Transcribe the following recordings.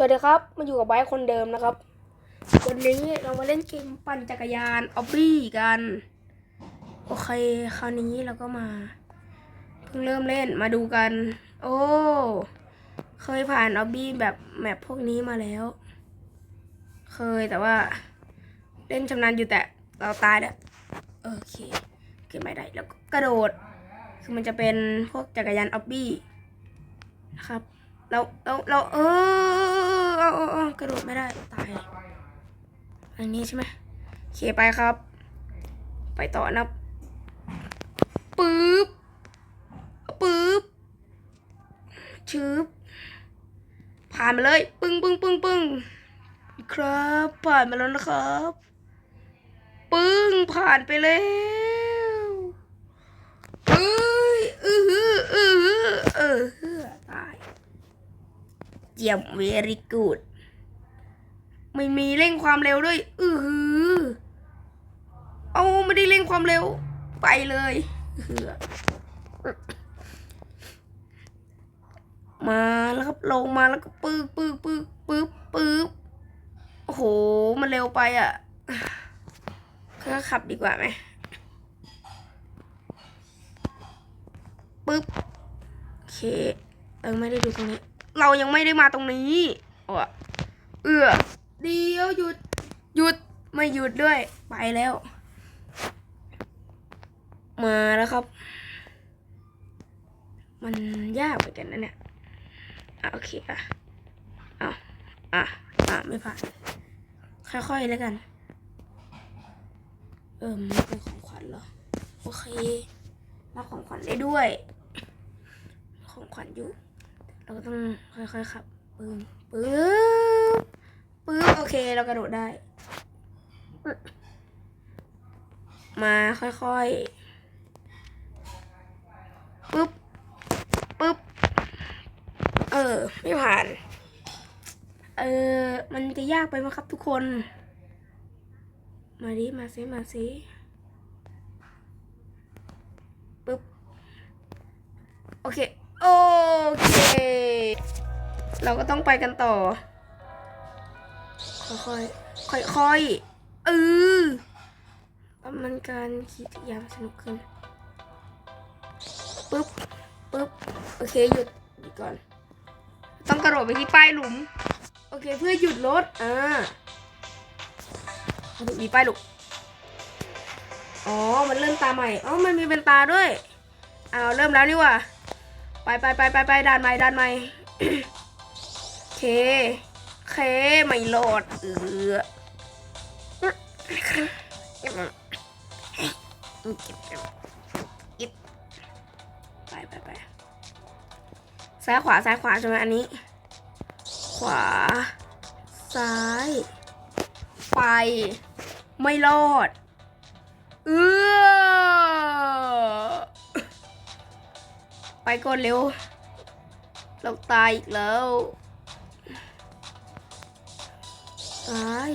สวัสดีครับ มาอยู่กับไบค์คนเดิมนะครับ วันนี้เรามาเล่นเกมปั่นจักรยานออบบี้กัน โอเค คราวนี้เราก็มา เพิ่งเริ่มเล่นมาดูกัน โอ้ เคยผ่านออบบี้แบบแมปพวกนี้มาแล้ว เคยแต่ว่า เล่นชำนาญอยู่แต่เราตายแล้วโอเค เก็บไม่ได้แล้วก็กระโดด คือมันจะเป็นพวกจักรยานออบบี้นะครับเราเราเราเออ เอาเอาเอากระโดดไม่ได้ ตาย อันนี้ใช่ไหมโอเคไปครับ ไปต่อนะปึ๊บปึ๊บชืบผ่านมาเลย ปึ้งปึ้งปึ้งปึ้งครับ ผ่านมาแล้วนะครับ ปึ้งผ่านไปแล้วเอ้ยอือหืออือหือเออหือตาย เยี่ยม very good ไม่มีเร่งความเร็วด้วย อือหือ เอาไม่ได้เร่งความเร็ว ไปเลยอื้ออมาแล้วครับลงมาแล้วก็ปึ๊กปึ๊กปึ๊กปึ๊บปึ๊บโอ้โห มันเร็วไปอะก็ขับดีกว่าไหมปึ๊บโอเคเออไม่ได้ดูตรงนี้ เรายังไม่ได้มาตรงนี้อะเอือเดียวหยุดหยุดไม่หยุดด้วย ไปแล้ว มาแล้วครับ มันยากเหมือนกันนะเนี่ยอะโอเคอะอะอะอะไม่ผ่านค่อยๆแล้วกัน เออมันเป็นของขวัญเหรอ โอเครับของขวัญได้ด้วย ของขวัญอยู่ เราก็ต้องค่อยๆขับปึ้งปึ๊บปึ๊บโอเค เรากระโดดได้ มาค่อยๆปึ๊บปึ๊บเออ ไม่ผ่าน เออ มันจะยากไปไหมครับทุกคน มาดิ มาซิมาซิปึ๊บ โอเค โอเค เราก็ต้องไปกันต่อ ค่อยๆ ค่อยๆ เออมันการขี่จักรยานสนุกขึ้นปึ๊บปึ๊บโอเคหยุดหยุดก่อน ต้องกระโดดไปที่ป้ายหลุม โอเคเพื่อหยุดรถอ่ามีป้ายหลุมอ๋อ มันเริ่มตาใหม่ อ๋อ มันมีเป็นตาด้วยอ้าวเริ่มแล้วนี่ว่า ไปไปไปไปไปด่านใหม่ด่านใหม่เค เคไม่โหลดเออไปไปไปซ้ายขวาซ้ายขวาใช่ไหมอันนี้ ขวา ซ้าย ไป ไม่รอด เออ ไปก่อนเร็วเราตายอีกแล้วซ้าย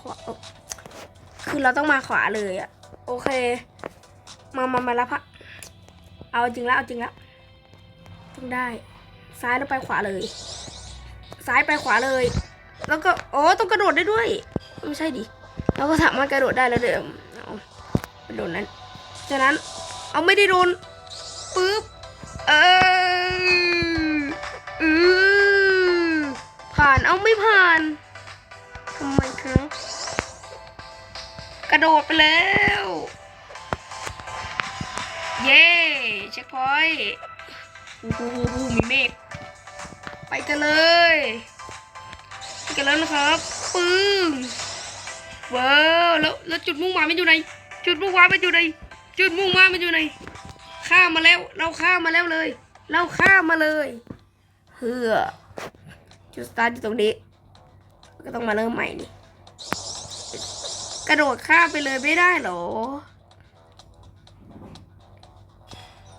ขวาคือเราต้องมาขวาเลยอะโอเค มามามาแล้วพะเอาจริงแล้วเอาจริงแล้วต้องได้ ซ้ายแล้วไปขวาเลย ซ้ายไปขวาเลย แล้วก็โอ้ต้องกระโดดได้ด้วย ไม่ใช่ดิเราก็สามารถกระโดดได้แล้วเดิมเอกระโดดนั้นฉะนั้นเอาไม่ได้โดนปึ๊บ เออเออผ่านเอาไม่ผ่านทำไมครับ กระโดดไปแล้ว เย้เช็คพอยต์โอ้โหมีเมฆไปกันเลยไปกันแล้วนะครับปึ้งว้าวแล้วแล้วจุดมุ่งหมายมันอยู่ไหนจุดมุ่งหมายมันอยู่ไหนจุดมุ่งหมายมันอยู่ไหน ข้ามาแล้ว เราข้ามาแล้วเลย เราข้ามาเลยเฮือจุดสตาร์ทอยู่ตรงนี้ ก็ต้องมาเริ่มใหม่นี่กระโดดข้ามไปเลยไม่ได้หรอ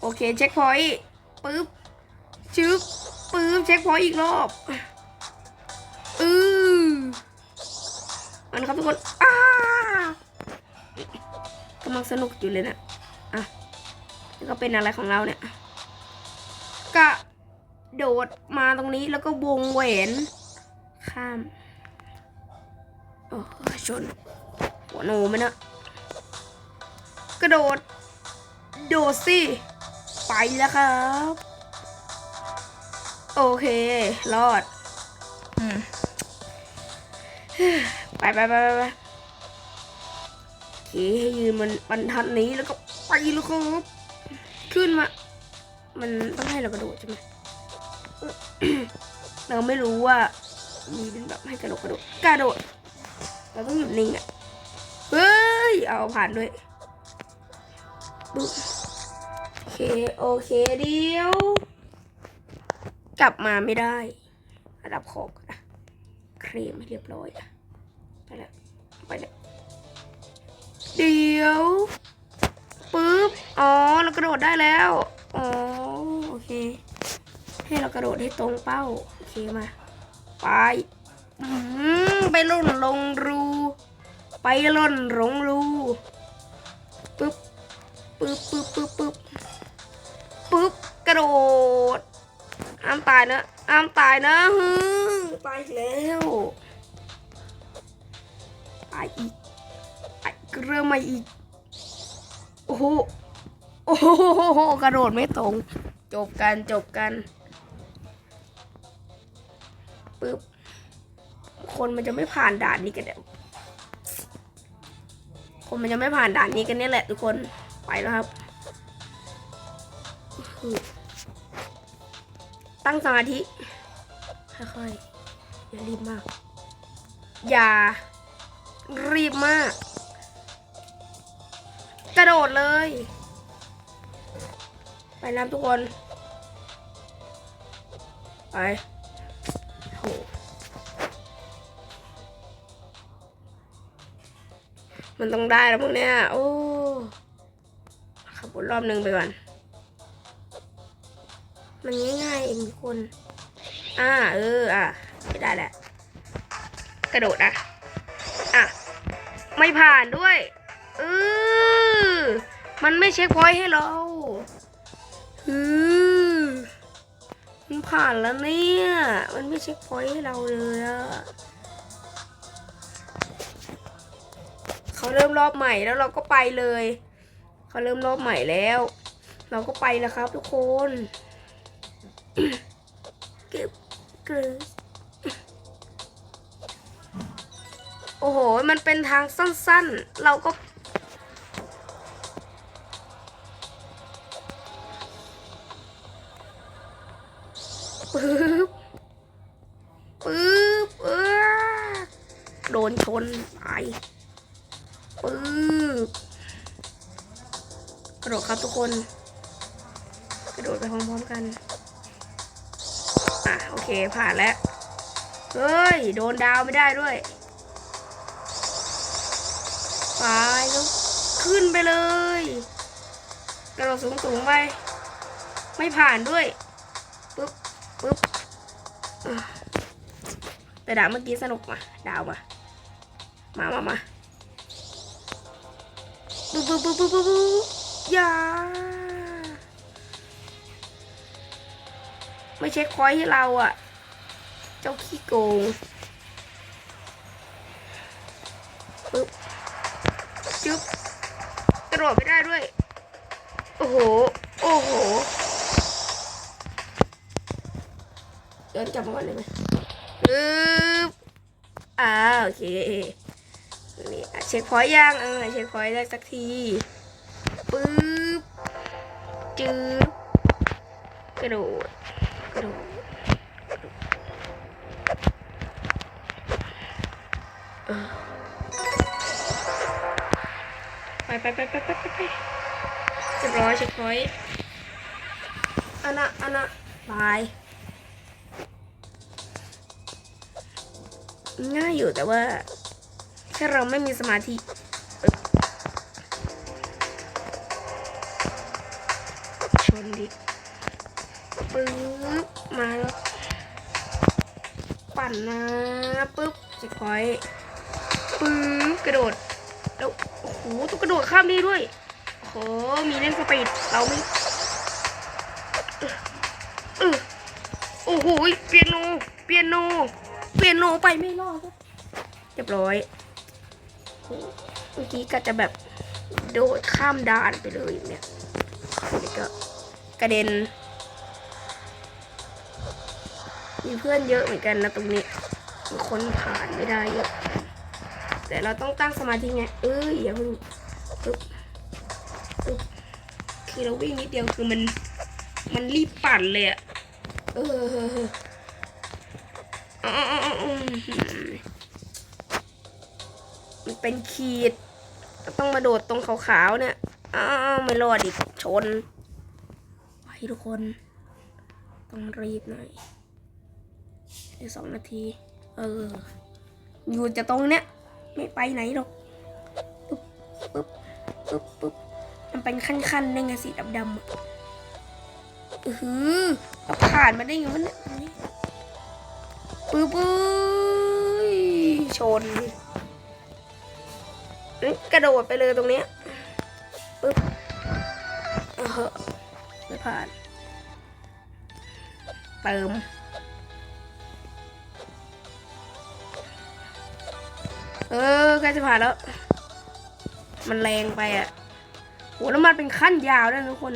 โอเคเช็คพอยต์ปึ๊บชึบปึ๊บเช็คพอยต์อีกรอบอือมันครับทุกคนอ้ากำลังสนุกอยู่เลยนะ ก็เป็นอะไรของเราเนี่ยกะโดดมาตรงนี้แล้วก็วงแหวนข้ามโอ้ชนหัวโนไหมนะกระโดด โดดสิไปแล้วครับ โอเค รอดอไปไปไปไปไปโอเคให้ยืนมันบรรทัดนี้แล้วก็ไปแล้วครับ ขึ้นมา มันต้องให้เรากระโดดใช่ไหมเราไม่รู้ว่า มีเป็นแบบให้กระโดดกระโดดกระโดด เราต้องหยุดนิ่งอะ เฮ้ย เอาผ่านด้วยปึ๊บโอเค โอเคเดียว กลับมาไม่ได้ระดับขอบก่อนะเคลมให้เรียบร้อยอะไปแล้วไปแล้วเดี๋ยว อ๋อเรากระโดดได้แล้วอ๋อโอเค ให้เรากระโดดให้ตรงเป้าโอเคมาไปไปล่นลงรู ไปล่นลงรูปึ๊บปึ๊บปึ๊บปึ๊บปึ๊บปึ๊บกระโดดอ้ามตายนะอ้ามตายนะฮึตายแล้วตายอีกตายเริ่มมาอีกโอ้โห โอ้โหกระโดดไม่ตรง จบกันจบกันปึ๊บคนมันจะไม่ผ่านด่านนี้กันเดี๋ยวคนมันจะไม่ผ่านด่านนี้กันเนี่ยแหละทุกคนไปแล้วครับ ตั้งสมาธิค่อยๆอย่ารีบมาก อย่ารีบมาก กระโดดเลย ไปน้ำทุกคน ไปโหมันต้องได้แล้วพวกเนี้ย โอ้ขับวนรอบนึงไปก่อน มันง่ายๆเองทุกคน อ่า เออ อะ ไม่ได้แหละ กระโดดอะ อะ ไม่ผ่านด้วย เออ มันไม่เช็คพอยต์ให้เรา อือมันผ่านแล้วเนี่ย มันไม่เช็คพอยต์ให้เราเลยอะเขาเริ่มรอบใหม่แล้วเราก็ไปเลย เขาเริ่มรอบใหม่แล้ว เราก็ไปแล้วครับทุกคน เก็บเกลือโอ้โห มันเป็นทางสั้นๆ เราก็านแล้ว เฮ้ย โดนดาวไม่ได้ด้วยไปแล้วขึ้นไปเลยกระโดดสูงๆไป ไม่ผ่านด้วยปึ๊บปึ๊บแต่ดาวเมื่อกี้สนุกมา ดาวมา มามามาปึ๊บปึ๊บปึ๊บปึ๊บปึ๊บปึ๊บอย่าไม่เช็คพอยให้เราอะ เจ้าขี้โกงปึ๊บจึ๊บกระโดดไม่ได้ด้วย โอ้โห โอ้โหย้อนกลับมาก่อนเลยไหมปึ๊บอ่าโอเคนี่เช็คพอยต์ยังเออเช็คพอยต์ได้สักทีปึ๊บจึ๊บกระโดด ไปไปไปไปไปไปเรียบร้อยเช็คพอยต์อันน่ะอันน่ะบายง่ายอยู่แต่ว่าแค่เราไม่มีสมาธิชนดิปึ๊บมาแล้วปั่นนะปึ๊บเช็คพอยต์ ข้ามนี่ด้วยโหมีเล่นสปีดเราไม่เออเออโหเปียโน เปียโน เปียโนไปไม่รอดเรียบร้อยเมื่อกี้ก็จะแบบโดดข้ามด่านไปเลยเนี่ยแล้วก็กระเด็น มีเพื่อนเยอะเหมือนกันนะตรงนี้มีคนผ่านไม่ได้เยอะ แต่เราต้องตั้งสมาธิไง เอ้ยอย่าเพิ่งปึ๊บปึ๊บ คือเราวิ่งนิดเดียวคือมัน มันรีบปั่นเลยอะเอออ๋ออ๋ออ๋ออืมมันเป็นขีด ต้องมาโดดตรงขาวๆเนี่ย อ้าวไม่รอดอีกชนไปทุกคน ต้องรีบหน่อยอีกสองนาที เออ อยู่จะตรงเนี้ย ไม่ไปไหนหรอกปึ๊บปึ๊บปึ๊บปึ๊บ เป็นขั้นๆได้ไงสีดำๆอะอือหือเราผ่านมาได้ไงวะเนี่ยตรงนี้ปึ๊บปึ๊บชนงั้นกระโดดไปเลยตรงเนี้ยปึ๊บเออไม่ผ่าน เติม เออใกล้จะผ่านแล้ว มันแรงไปอะ โหแล้วมันเป็นขั้นยาวด้วยนะทุกคน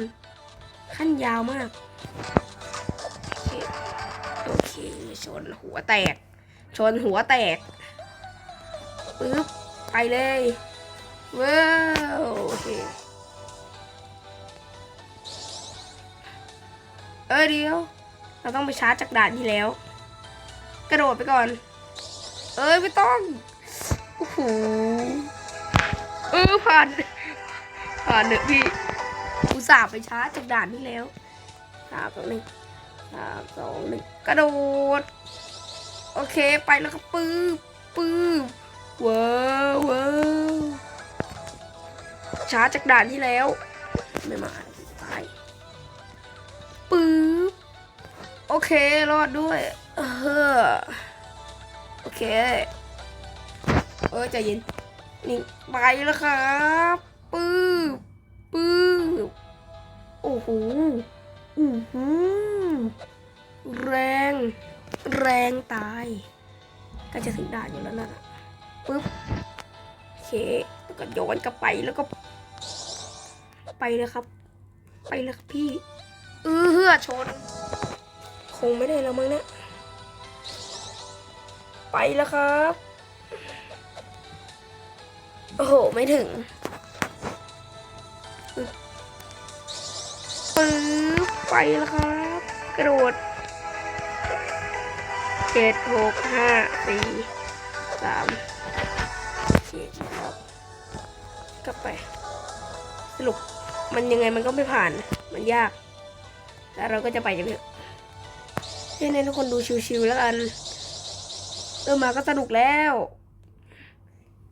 ขั้นยาวมาก โอเคโอเคชนหัวแตก ชนหัวแตกปึ๊บไปเลยว้าวโอเคเออเดียว เราต้องไปชาร์จจากด่านที่แล้ว กระโดดไปก่อน เอ้ยไม่ต้องโอ้โหเออผ่าน ผ่านเนอะพี่ อุตส่าห์ไปช้าจากด่านที่แล้วสามสองหนึ่งสามสองหนึ่งกระโดด โอเคไปแล้วครับปื้บปื้บว้าวว้าวชาจจากด่านที่แล้ว ไม่มาตายปื้บโอเค รอดด้วย เออโอเค เออใจเย็น นี่ไปแล้วครับปื้บ ปื้บโอ้โหอือหือแรง แรงตายก็จะถึงด่านอยู่แล้วนะปึ๊บโอเคแล้วก็ย้อนกลับไปแล้วก็ ไปเลยครับ ไปเลยครับพี่เออเฮือชน คงไม่ได้แล้วมั้งเนี่ยไปแล้วครับ โอ้โห ไม่ถึง ไปแล้วครับ กระโดดเจ็ดหกห้าสี่สามเจ็ดครับกลับไป สรุปมันยังไงมันก็ไม่ผ่านมันยาก แล้วเราก็จะไปกันเถอะให้ทุกคนดูชิวๆแล้วกันเริ่มมาก็สนุกแล้ว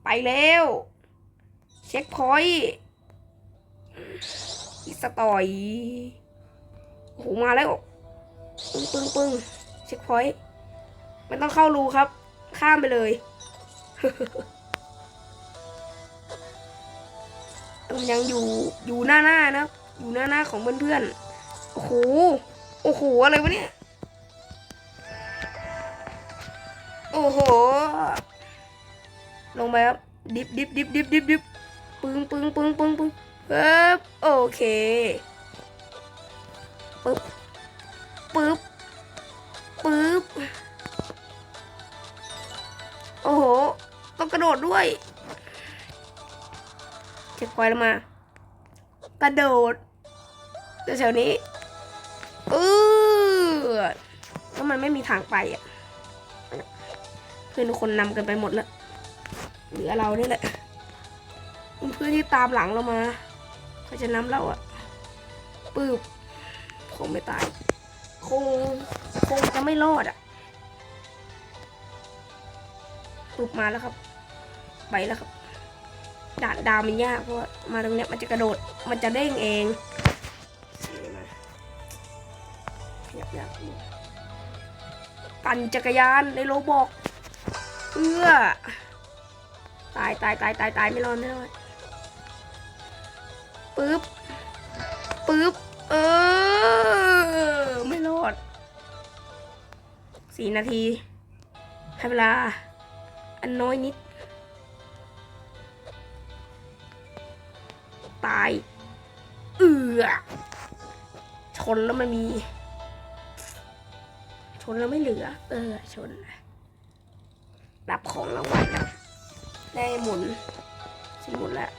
ไปแล้ว เช็คพอยต์อีสตอย โอ้โหมาแล้วปึ้งปึ้งปึ้งเช็คพอยต์มันต้องเข้ารูครับ ข้ามไปเลยมันยังอยู่อยู่หน้าหน้านะอยู่หน้าหน้าของเพื่อนๆโอ้โหโอ้โหอะไรวะเนี่ยโอ้โห ลงไปครับ ดิบดิบดิบดิบดิบดิบปึ้งปึ้งปึ้งปึ้งปึ้งปึ๊บโอเค ปึ๊บปึ๊บปึ๊บโอ้โห ต้องกระโดดด้วยเช็คพอยแล้วมา กระโดดแถวๆนี้เออแล้วมันไม่มีทางไปอะเพื่อนทุกคนนำกันไปหมดแล้วเหลือเรานี่แหละเพื่อนที่ตามหลังเรามาเขาจะนำเราอะปืบ งไม่ตาย คง คงจะไม่รอดอะปืบมาแล้วครับ ไปแล้วครับด่านดาวมันยากเพราะว่ามาตรงเนี้ยมันจะกระโดด มันจะเด้งเองนี่มาขยับยากอยู่ปั่นจักรยานในโลบอกเอื้อตายตายตายตายตายไม่รอดไม่รอดปึ๊บ นาทีให้เวลา อันน้อยนิด ตาย เอือชนแล้วมันมี ชนแล้วไม่เหลือ เออ ชน รับของรางวัลนะได้หมุนสมุนละ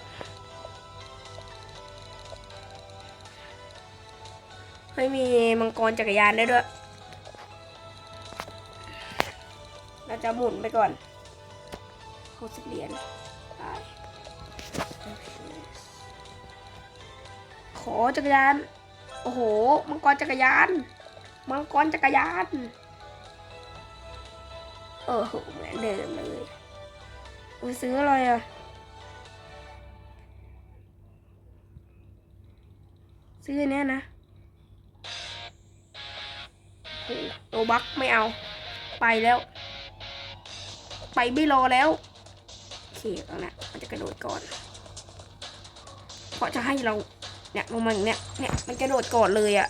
ไม่มีมังกรจักรยานได้ด้วย เราจะหมุนไปก่อนหกสิบเหรียญตายขอจักรยาน โอ้โห มังกรจักรยาน มังกรจักรยาน เออโหเหมือนเดิมเลยไปซื้ออะไรอะ ซื้อเนี้ยนะโอ้โหโรบักไม่เอา ไปแล้ว ไปไม่รอแล้วโอเคเอานะมันจะกระโดดก่อนเพราะจะให้เราเนี่ยลงมาอย่างเนี้ยเนี่ยมันกระโดดก่อนเลยอะ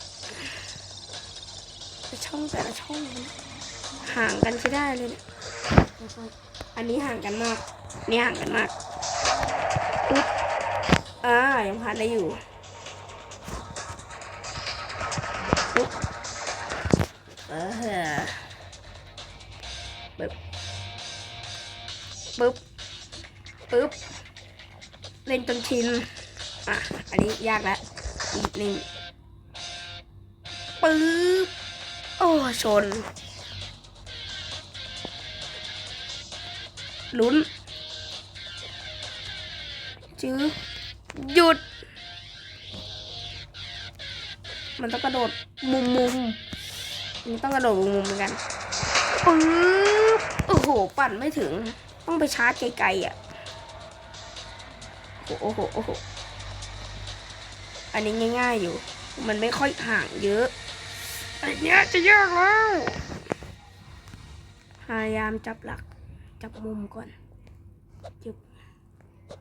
แต่ช่องแต่ละช่องห่างกันใช้ได้เลยเนี่ยอันนี้ห่างกันมากนี่ห่างกันมากปุ๊บอ่ายังพันได้อยู่ปุ๊บเออ ปึ๊บปึ๊บเล่นจนชินอะอันนี้ยากแล้วอีกหนึ่งปึ๊บโอ้ชนลุ้นจื้อหยุด มันต้องกระโดดมุมมุมมันต้องกระโดดมุมมุมเหมือนกันปึ๊บโอ้โห ปั่นไม่ถึง ต้องไปชาร์จไกลๆอะโอ้โหโอ้โหอันนี้ง่าย ๆอยู่ มันไม่ค่อยห่างเยอะอันเนี้ยจะยากแล้วพยายามจับหลัก จับมุมก่อนจึบ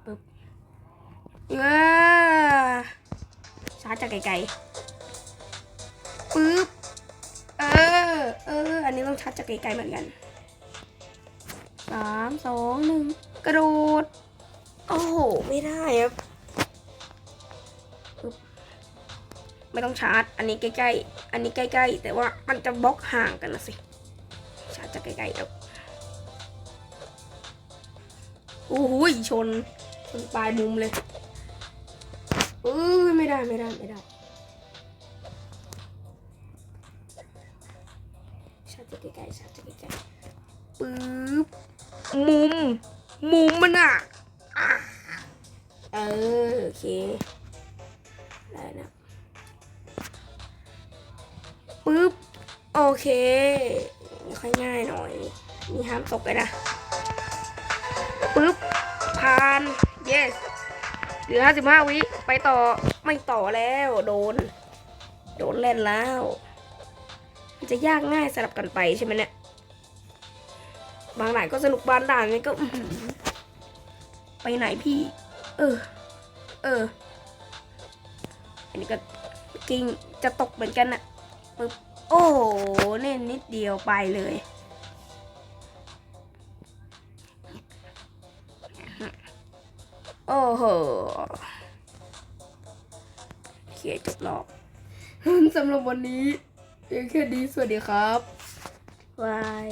ปึ๊บเออชาร์จจากไกลๆปึ๊บเออเอออันนี้ต้องชาร์จจากไกลๆเหมือนกัน สามสองหนึ่งกระโดด โอ้โห ไม่ได้ครับปึ๊บไม่ต้องชาร์จ อันนี้ใกล้ๆ อันนี้ใกล้ๆ แต่ว่ามันจะบล็อกห่างกันนะสิ ชาร์จจากไกลๆครับโอ้โหชน ชนปลายมุมเลยเอ้ยไม่ได้ไม่ได้ไม่ได้ ชาร์จจากไกลๆชาร์จจากไกลๆปึ๊บ มุม มุมมันอะ เออโอเค ได้นะปึ๊บ โอเค ค่อยง่ายหน่อยนี่ห้ามตกเลยนะปึ๊บ ผ่าน yes เหลือห้าสิบห้าวิ ไปต่อ ไม่ต่อแล้ว โดน โดนเล่นแล้ว มันจะยากง่ายสลับกันไปใช่ไหมเนี่ย บางด่านก็สนุกบางด่านนี่ก็อื้อหือไปไหนพี่ เออ เออ อันนี้ก็กิ้งจะตกเหมือนกันน่ะปึ๊บโอ้โหเน่นนิดเดียวไปเลยโอ้โหโอเคจบรอบสำหรับวันนี้เพียงแค่นี้สวัสดีครับบาย